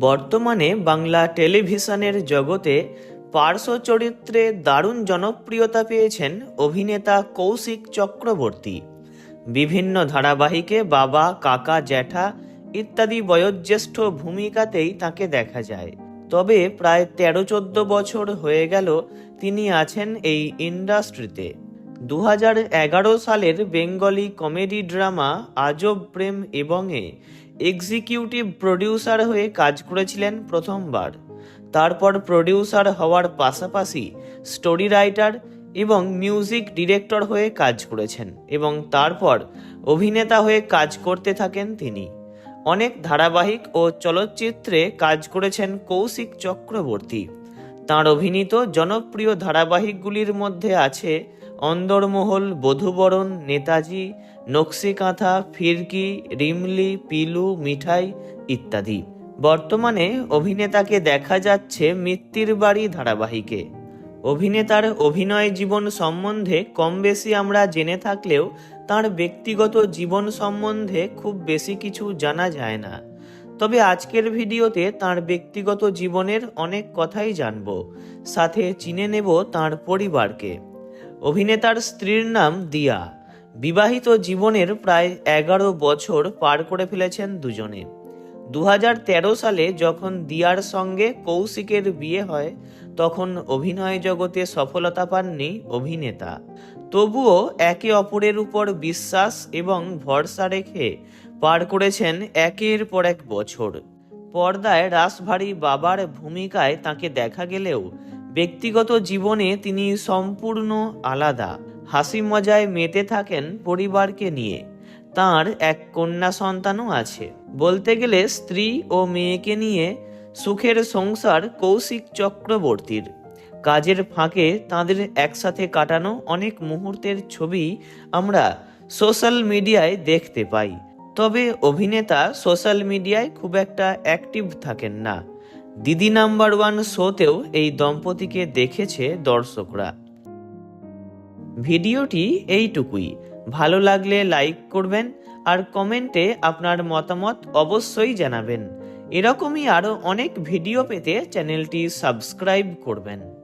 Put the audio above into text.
বর্তমানে বাংলা টেলিভিশনের জগতে পার্শ্ব চরিত্রে দারুণ জনপ্রিয়তা পেয়েছেন অভিনেতা কৌশিক চক্রবর্তী। বিভিন্ন ধারাবাহিকে বাবা, কাকা, জ্যাঠা ইত্যাদি বয়োজ্যেষ্ঠ ভূমিকাতেই তাকে দেখা যায়। তবে প্রায় তেরো চোদ্দ বছর হয়ে গেল তিনি আছেন এই ইন্ডাস্ট্রিতে। দু সালের বেঙ্গলি কমেডি ড্রামা আজব প্রেম এবং এ এক্সিকিউটিভ প্রডিউসার হয়ে কাজ করেছিলেন প্রথমবার। তারপর প্রডিউসার হওয়ার পাশাপাশি স্টোরি রাইটার এবং মিউজিক ডিরেক্টর হয়ে কাজ করেছেন এবং তারপর অভিনেতা হয়ে কাজ করতে থাকেন তিনি। অনেক ধারাবাহিক ও চলচ্চিত্রে কাজ করেছেন কৌশিক চক্রবর্তী। তাঁর অভিনীত জনপ্রিয় ধারাবাহিকগুলির মধ্যে আছে অন্দরমহল, বধুবরণ, নেতাজি, নকশিকাঁথা, ফিরকি, রিমলি, পিলু, মিঠাই ইত্যাদি। বর্তমানে অভিনেতাকে দেখা যাচ্ছে মৃত্যুর বাড়ি ধারাবাহিকে। অভিনেতার অভিনয় জীবন সম্বন্ধে কম বেশি আমরা জেনে থাকলেও তার ব্যক্তিগত জীবন সম্বন্ধে খুব বেশি কিছু জানা যায় না। তবে আজকের ভিডিওতে তার ব্যক্তিগত জীবনের অনেক কথাই জানব। সাথে চিনে নেব তার পরিবারকে। অভিনেতার স্ত্রীর নাম দিয়া। বিবাহিত জীবনের প্রায় এগারো বছর পার করে ফেলেছেন দুজনে। দু হাজার তেরো সালে যখন দিয়ার সঙ্গে কৌশিকের বিয়ে হয়, তখন অভিনয় জগতে সফলতা পাননি অভিনেতা। তবুও একে অপরের উপর বিশ্বাস এবং ভরসা রেখে পার করেছেন একের পর এক বছর। পর্দায় রাসভারী বাবার ভূমিকায় তাকে দেখা গেলেও ব্যক্তিগত জীবনে তিনি সম্পূর্ণ আলাদা। হাসি মজায় মেতে থাকেন পরিবারকে নিয়ে। তার এক কন্যা সন্তানও আছে। বলতে গেলে স্ত্রী ও মেয়েকে নিয়ে সুখের সংসার কৌশিক চক্রবর্তীর। কাজের ফাঁকে তাদের একসাথে কাটানো অনেক মুহূর্তের ছবি আমরা সোশ্যাল মিডিয়ায় দেখতে পাই। তবে অভিনেতা সোশ্যাল মিডিয়ায় খুব একটা অ্যাক্টিভ থাকেন না। দিদি নাম্বার ওয়ান শোতেও এই দম্পতিকে দেখেছে দর্শকরা। ভিডিওটি এইটুকুই। ভালো লাগলে লাইক করবেন আর কমেন্টে আপনার মতামত অবশ্যই জানাবেন। এরকমই আরও অনেক ভিডিও পেতে চ্যানেলটি সাবস্ক্রাইব করবেন।